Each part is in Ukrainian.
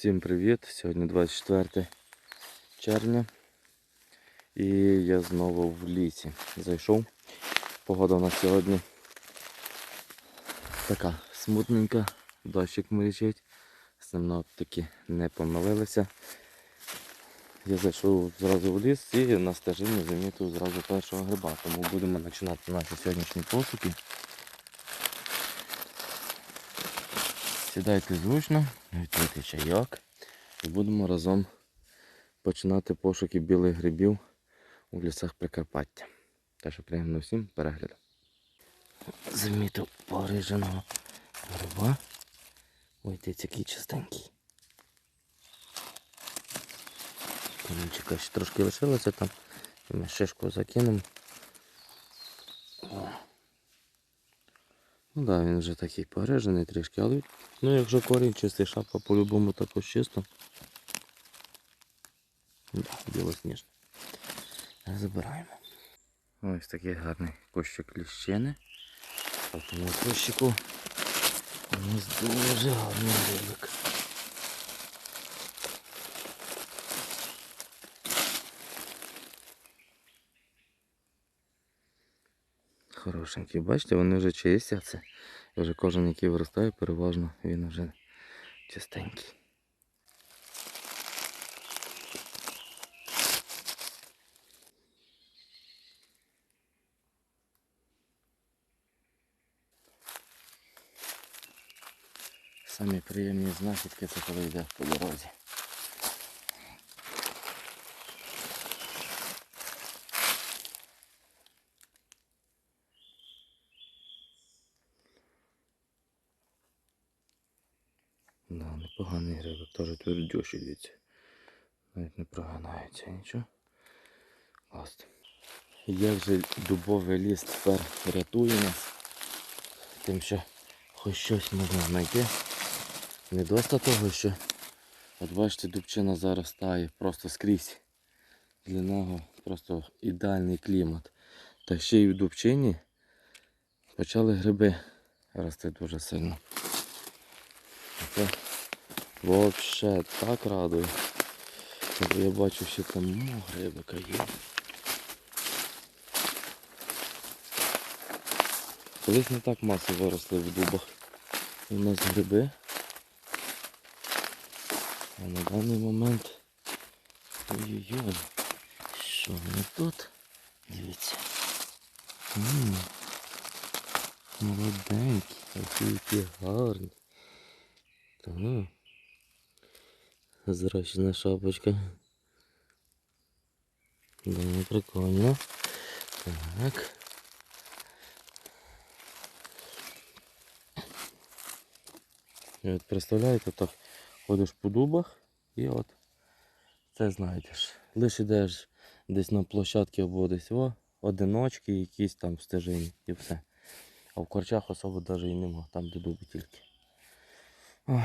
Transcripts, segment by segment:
Всім привіт! Сьогодні 24 червня і я знову в лісі зайшов. Погода у нас сьогодні така смутненька, дощик мрічить, синоптики не помилилися. Я зайшов зразу в ліс і на стежині замітив зразу першого гриба, тому будемо починати наші сьогоднішні пошуки. Сідайте зручно, готуйте чайок і будемо разом починати пошуки білих грибів у лісах Прикарпаття. Так що приємно всім перегляду. Замітив пориженого гриба. Ой, ти який чистенький. Корінчика ще трошки лишилося там. Ми шишку закинемо. Ну так, да, він вже такий порежений трішки, але ну якщо корінь чистий, шапка по-любому також чисто. Да, білосніжний. Забираємо. Ось такий гарний кощик ліщини. По тому кощику у нас дуже гарний рибик. Хорошенькі, бачите, вони вже чистяться. І вже кожен, який виростає, переважно він вже чистенький. Самі приємні знахідки це коли йде по дорозі. Да, непоганий грибок, теж твердющий дивіться. Навіть не прогинається нічого. Класно. Як же дубовий ліс тепер рятує нас, тим що хоч щось можна знайти. Не доста того, що от бачите, дубчина заростає просто скрізь. Для нього просто ідеальний клімат. Та ще й в дубчині почали гриби рости дуже сильно. Це взагалі так радує. Бо я бачу, що там ну, грибика є. Колись не так масово виросли в дубах. У нас гриби. А на даний момент... Ой-ой-ой. Що вони тут? Дивіться. М, Молоденькі, які які гарні. Так. Зрощена шапочка. Да, прикольно. Так. От представляєте, так ходиш по дубах і от це знайдеш. Лише йдеш десь на площадці або десь о, одиночки, якісь там стежині і все. А в корчах особо навіть і нема, там де дуби тільки. Ой,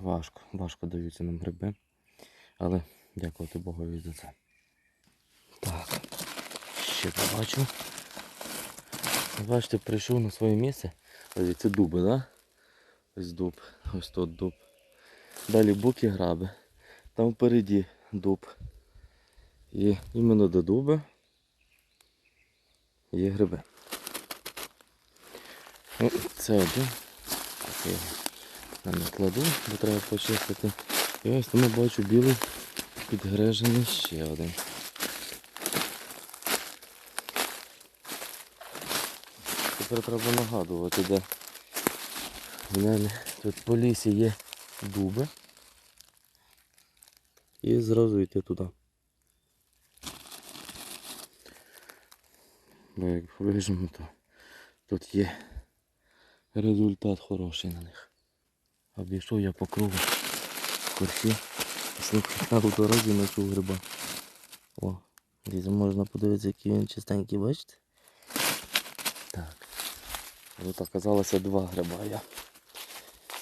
важко, важко даються нам гриби. Але дякувати Богові за це. Так, ще побачу. Бачите, прийшов на своє місце. Ось це дуби, так? Да? Ось дуб, ось тут дуб. Далі буки граби. Там впереді дуб. І іменно до дуби є гриби. Ну, це один. Накладу, бо треба почистити. І ось тому бачу білий підгрежений ще один. Тепер треба нагадувати, де в мене тут по лісі є дуби. І зразу йти туди. Бо як вижимо, то тут є результат хороший на них. Обійшов я по кругу корсі. Слухай, у дорозі знайшов гриба. О, десь можна подивитися, який він чистенький, бачите? Так. Тут оказалося два гриба. Я,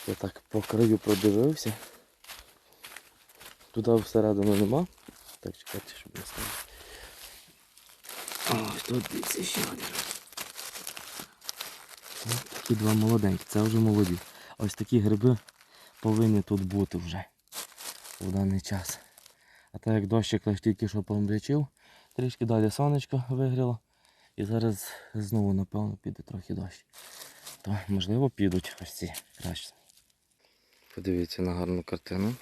я так по краю продивився. Туди всередину нема. Так, чекайте, щоб не стало. Ось тут дивіться ще один. Такі два молоденькі, це вже молоді. Ось такі гриби повинні тут бути вже. в даний час. А так як дощик лише тільки що помрячив, трішки далі сонечко вигріло. І зараз знову, напевно, піде трохи дощ. То можливо підуть ось ці краще. Подивіться на гарну картину.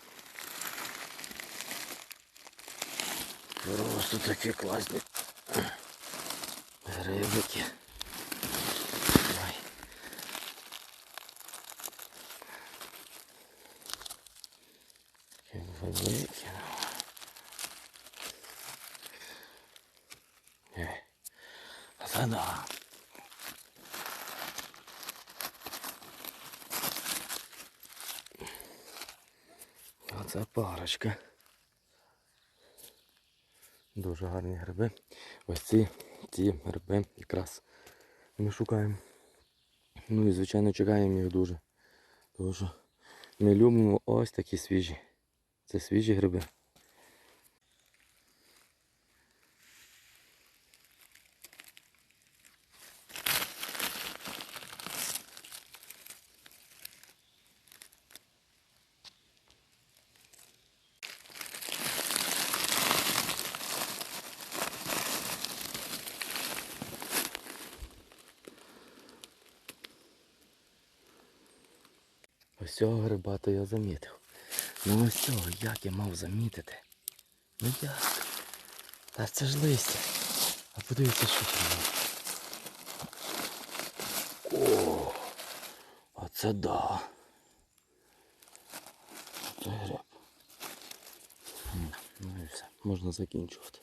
Просто такі класні грибики. Ой. Великі. Ей. Це да. Оце парочка. Дуже гарні гриби. Ось ці, ці гриби якраз ми шукаємо. Ну і звичайно чекаємо їх дуже. Тому що ми любимо ось такі свіжі. Це свіжі гриби. Ось цього гриба то я замітив. Ну ось цього як я мав замітити? Ну як? Та це ж листя. А подивіться, що там. О, оце да. Це гриб. Ну і все, можна закінчувати.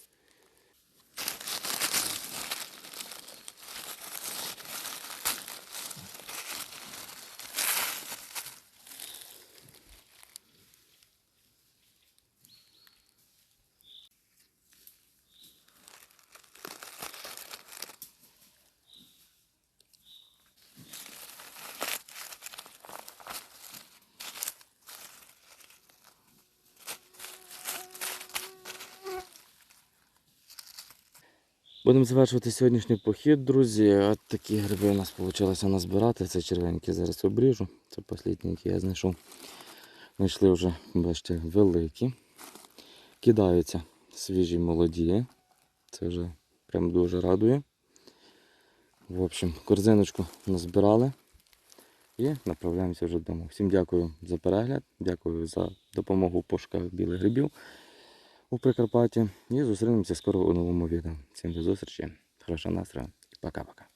Будемо завершувати сьогоднішній похід, друзі. От такі гриби у нас вийшло назбирати. Це червенькі зараз обріжу. Це останні, які я знайшов. Знайшли вже, бачите, великі. Кидаються свіжі молоді. Це вже прям дуже радує. В общем, корзиночку назбирали і направляємося вже додому. Всім дякую за перегляд, дякую за допомогу в пошуках білих грибів у Прикарпатті. І зустрінемося скоро у новому відео. Всім до зустрічі, хорошого настрою і пока-пока.